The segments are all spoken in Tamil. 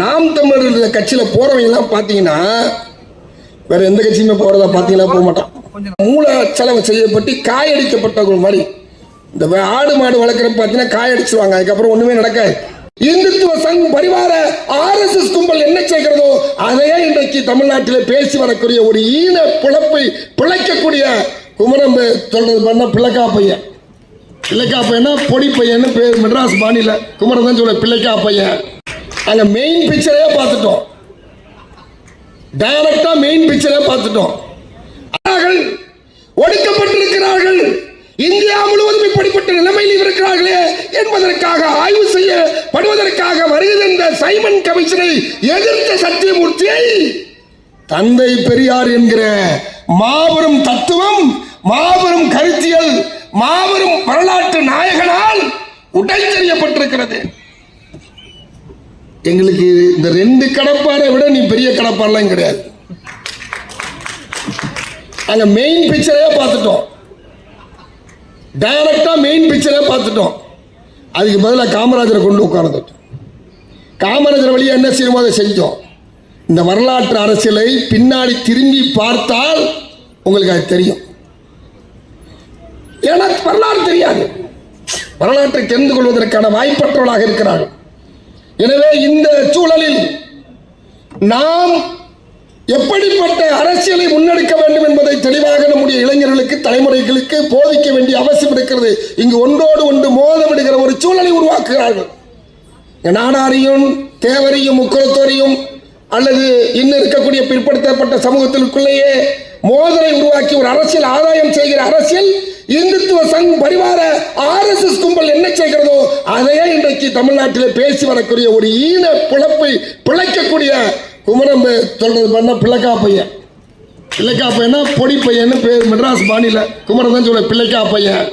நாம் தமிழர் கட்சியில போறவங்க எல்லாம் பாத்தீங்கன்னா வேற எந்த கட்சியுமே போறதா பாத்தீங்கன்னா போக மாட்டான் மூல செலவு செய்யப்பட்டு காயடிக்கப்பட்டவங்க மாதிரி. இந்த ஆடு மாடு வளர்க்குற பார்த்தீங்கன்னா காயடிச்சிருவாங்க. அதுக்கப்புறம் ஒண்ணுமே நடக்காது. இந்துத்துவ சங் பரிவார ஆர்எஸ்எஸ் கும்பல் என்ன செய்கிறதோ அதையே இன்றைக்கு தமிழ்நாட்டில் பேசி வரக்கூடிய ஒரு ஈன பிழப்பை பிழைக்கக்கூடிய குமரம் சொல்றது பண்ண பிள்ளைக்கா பையன் பிள்ளைக்கா பையனா பொடி பையன் பேர் மெட்ராஸ் பாணியில குமரம் தான் சொல்ல பிள்ளைக்கா பையன் அங்க மெயின் பிக்சரே பார்த்துட்டோம். டைரக்டா மெயின் பிக்சரே பார்த்துட்டோம். ஒடுக்கப்பட்டிருக்கிறார்கள். இந்தியா முழுவதும் இப்படிப்பட்ட நிலைமையில் இருக்கிறார்களே என்பதற்காக ஆய்வு செய்யப்படுவதற்காக வருகின்ற சைமன் கமிஷனை எதிர்த்த சத்தியமூர்த்தியை தந்தை பெரியார் என்கிற மாபெரும் தத்துவம் மாபெரும் கருத்தியல் மாபெரும் வரலாற்று நாயகனால் உடைத்தெறியப்பட்டிருக்கிறது. எங்களுக்கு இந்த ரெண்டு கடப்பாரை விட நீ பெரிய கடப்பாரெல்லாம் கிடையாது. அங்க மெயின் பிக்சரே பார்த்துட்டோம். டைரக்டா மெயின் பிக்சரே பார்த்துட்டோம். அதுக்கு பதிலாக காமராஜரை கொண்டு உட்கார்ந்துட்டோம் காமராஜர் வழியாக என்ன செய்யணுமோ அதை செஞ்சோம். இந்த வரலாற்று அரசியலை பின்னாடி திரும்பி பார்த்தால் உங்களுக்கு அது தெரியும். ஏன்னா வரலாறு தெரியாது. வரலாற்றை தெரிந்து கொள்வதற்கான வாய்ப்பற்றவர்களாக இருக்கிறார்கள். எனவே இந்த சூழலில் நாம் எப்படிப்பட்ட அரசியலை முன்னெடுக்க வேண்டும் என்பதை தெளிவாக நம்முடைய இளைஞர்களுக்கு தலைமுறைகளுக்கு போதிக்க வேண்டிய அவசியம் இருக்கிறது. இங்கு ஒன்றோடு ஒன்று மோதமிடுகிற ஒரு சூழலை உருவாக்குகிறார்கள். நாடாரையும் தேவரையும் முக்குளத்தோரையும் அல்லது இன்னும் இருக்கக்கூடிய பிற்படுத்தப்பட்ட சமூகத்திற்குள்ளேயே மோதலை உருவாக்கி ஒரு அரசியல் ஆதாயம் செய்கிற அரசியல் இந்துத்துவ சங் பரிவார ஆர்எஸ்எஸ் கும்பல் என்ன செய்கிறதோ அதையே இன்றைக்கு தமிழ்நாட்டில் பேசி வரக்கூடிய ஒரு ஈன பிழப்பை பிழைக்கக்கூடிய குமரம் சொல்றது பண்ண பிள்ளைக்கா பையன் பிள்ளைக்கா பையனா பொடி பையன்னு பேர் மெட்ராஸ் பாணியில் குமரம் தான் சொல்ல பிள்ளைக்கா பையன்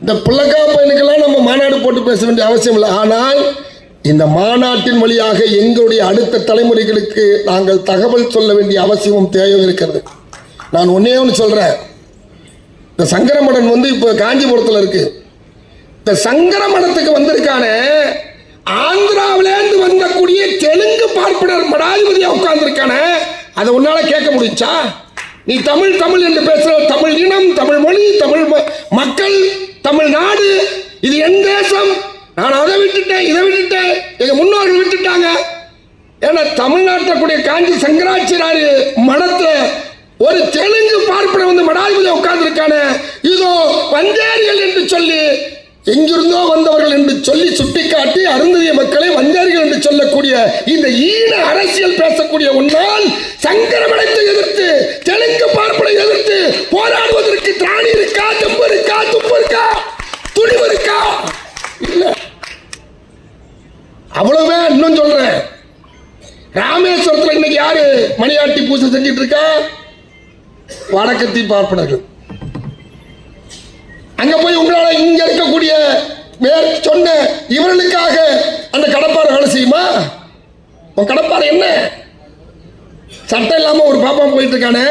இந்த பிள்ளைக்கா பையனுக்கெல்லாம் நம்ம மாநாடு போட்டு பேச வேண்டிய அவசியம் இல்லை. ஆனால் இந்த மாநாட்டின் வழியாக எங்களுடைய அடுத்த தலைமுறைகளுக்கு நாங்கள் தகவல் சொல்ல வேண்டிய அவசியமும் தேவையும் இருக்கிறது. நான் ஒன்னே ஒன்று சொல்கிறேன் இந்த சங்கரமடன் வந்து இப்போ காஞ்சிபுரத்தில் இருக்கு. இந்த சங்கரமடத்துக்கு வந்திருக்கானே ஆந்திராவிலேருந்து வந்தக்கூடிய தெலுங்கு பார்ப்பனர் மடாதிபதியா உட்கார்ந்துருக்கானே அதை உன்னால கேட்க முடிஞ்சா? நீ தமிழ் தமிழ் என்று பேசுற தமிழ் இனம் தமிழ் மொழி தமிழ் மக்கள் தமிழ் நாடு இது என் தேசம். நான் அதை விட்டுட்டேன் இதை விட்டுட்டேன் எங்க முன்னோர்கள் விட்டுட்டாங்க. ஏன்னா தமிழ்நாட்டில் கூடிய காஞ்சி சங்கராச்சாரிய மடத்தை ஒரு தெலுங்கு பார்ப்பன வந்து மடாதிபதி உட்கார்ந்துருக்கானே இதோ வந்தேரிகள் என்று சொல்லி எங்கிருந்தோ வந்தவர்கள் என்று சொல்லி சுட்டிக்காட்டி அருந்ததிய மக்களை வந்தார்கள் என்று சொல்லக்கூடிய இந்த ஈன அரசியல் பேசக்கூடிய உன்னால் சங்கரமடத்தை எதிர்த்து தெலுங்கு பார்ப்பனை எதிர்த்து போராடுவதற்கு திராணி இருக்கா தெம்பு இருக்கா துப்பு இருக்கா துணிவு இருக்கா? இல்ல. அவ்வளவுதான் இன்னும் சொல்றேன். ராமேஸ்வரத்தில் இன்னைக்கு யாரு மணியாட்டி பூஜை செஞ்சிட்டு இருக்கா? வடக்கத்தி பார்ப்பனர்கள். அங்க போய் உங்களால இங்க இருக்கக்கூடிய மேற் சொன்ன இவர்களுக்காக அந்த கடப்பாறை வேலை செய்யுமா? உன் கடப்பாறை என்ன? சட்டம் இல்லாம ஒரு பாப்பா போயிட்டு இருக்கானே.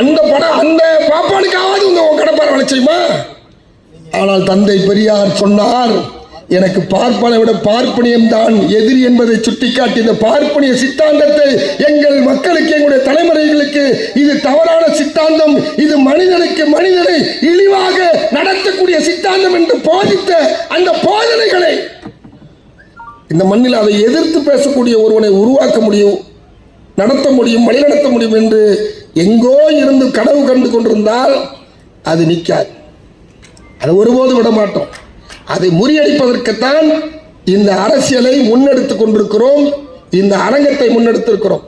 அந்த படம் அந்த பாப்பானுக்காவது உங்க உன் கடப்பாறை வேலை செய்யுமா? ஆனால் தந்தை பெரியார் சொன்னார் எனக்கு பார்ப்பனை விட பார்ப்பனியம் தான் எதிரி என்பதை சுட்டிக்காட்டி இந்த பார்ப்பனிய சித்தாந்தத்தை எங்கள் மக்களுக்கு எங்களுடைய தலைமுறைகளுக்கு இது தவறான சித்தாந்தம். இது மனிதனுக்கு மனிதனை இழிவாக நடத்தக்கூடிய சித்தாந்தம் என்று போதித்த அந்த போதனைகளை இந்த மண்ணில் அதை எதிர்த்து பேசக்கூடிய ஒருவனை உருவாக்க முடியும் நடத்த முடியும் வழிநடத்த முடியும் என்று எங்கோ இருந்து கனவு கண்டு கொண்டிருந்தால் அது நிற்காது அது ஒருபோதும் விட மாட்டோம் அதை முறியடிப்பதற்குத்தான் இந்த அரசியலை முன்னெடுத்துக் கொண்டிருக்கிறோம் இந்த அரங்கத்தை முன்னெடுத்திருக்கிறோம்.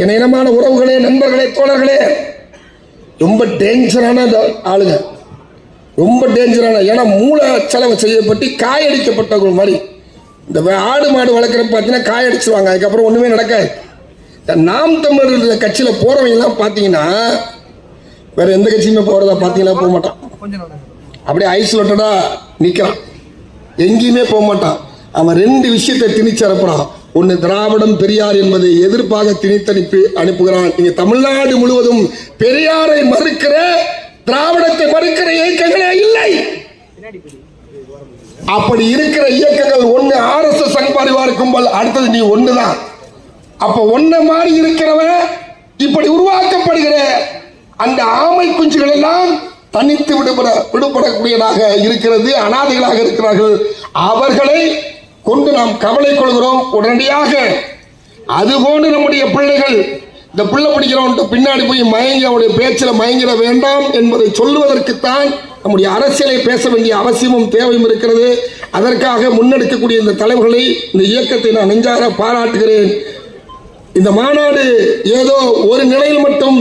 என் இனமான உறவுகளே நண்பர்களே தோழர்களே ரொம்ப டேஞ்சரான ஆளுங்க. ரொம்ப டேஞ்சரான ஏன்னா மூல செலவு செய்யப்பட்டு காயடிக்கப்பட்டவங்க மாதிரி. இந்த ஆடு மாடு வளர்க்குற பார்த்தீங்கன்னா காயடிச்சிருவாங்க அதுக்கப்புறம் ஒன்றுமே நடக்காது. இந்த நாம் தமிழர் கட்சியில் போகிறவங்கலாம் பார்த்தீங்கன்னா வேற எந்த கட்சியுமே போகிறதா பார்த்தீங்கன்னா போக மாட்டான். அப்படியே ஐசோலேட்டடா நிற்கிறான் எங்கேயுமே போக மாட்டான். அவன் ரெண்டு விஷயத்தை திணிச்சு அனுப்புறான். ஒன்று திராவிடம் பெரியார் என்பதை எதிர்ப்பாக திணித்தனுப்பி அனுப்புகிறான். நீங்க தமிழ்நாடு முழுவதும் பெரியாரை மறுக்கிற திராவிடத்தை மறுக்கிற இயக்கங்களே இல்லை. அப்படி இருக்கிற இயக்கங்கள் ஒண்ணு ஆர்எஸ்எஸ் எஸ் பரிவார் கும்பல் அடுத்தது நீ ஒண்ணுதான். அப்ப ஒன்ன மாதிரி இருக்கிறவன் இப்படி உருவாக்கப்படுகிற அந்த ஆமை குஞ்சுகள் எல்லாம் தனித்து விடுபட விடுபடக்கூடியதாக இருக்கிறது அனாதைகளாக இருக்கிறார்கள். அவர்களை கொண்டு நாம் கவலை கொள்கிறோம் உடனடியாக. அதுபோன்று நம்முடைய பிள்ளைகள் இந்த பிள்ளை படிக்கிறவன்ட்டு பின்னாடி போய் மயங்கி அவனுடைய பேச்சில் மயங்கிட வேண்டாம் என்பதை சொல்லுவதற்குத்தான் நம்முடைய அரசியலை பேச வேண்டிய அவசியமும் தேவையும் இருக்கிறது. அதற்காக முன்னெடுக்கக்கூடிய இந்த தலைவர்களை இந்த இயக்கத்தை நான் நெஞ்சாக பாராட்டுகிறேன். இந்த மாநாடு ஏதோ ஒரு நிலையில் மட்டும்